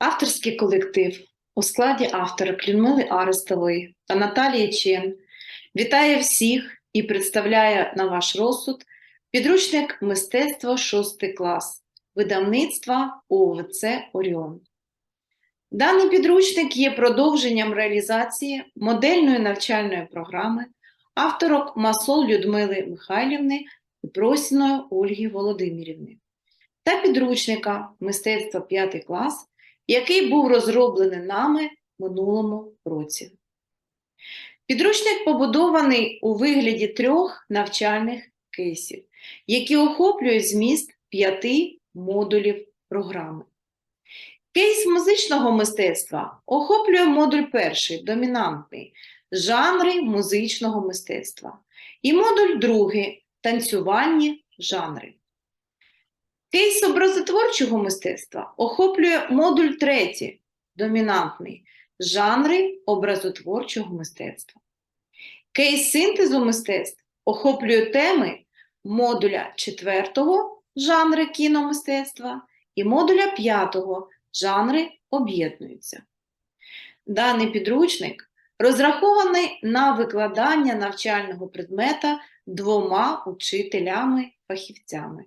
Авторський колектив у складі авторок Людмили Арестової та Наталії Чен вітає всіх і представляє на ваш розсуд підручник мистецтво 6 клас видавництва ОВЦ Оріон. Даний підручник є продовженням реалізації модельної навчальної програми авторок Масол Людмили Михайлівни і Просіної Ольги Володимирівни та підручника мистецтво 5 клас, який був розроблений нами в минулому році. Підручник побудований у вигляді трьох навчальних кейсів, які охоплюють зміст п'яти модулів програми. Кейс музичного мистецтва охоплює модуль перший, домінантний, жанри музичного мистецтва, і модуль другий танцювальні жанри. Кейс образотворчого мистецтва охоплює модуль третій, домінантний, жанри образотворчого мистецтва. Кейс синтезу мистецтв охоплює теми модуля четвертого жанри кіномистецтва і модуля п'ятого жанри об'єднуються. Даний підручник розрахований на викладання навчального предмета двома учителями-фахівцями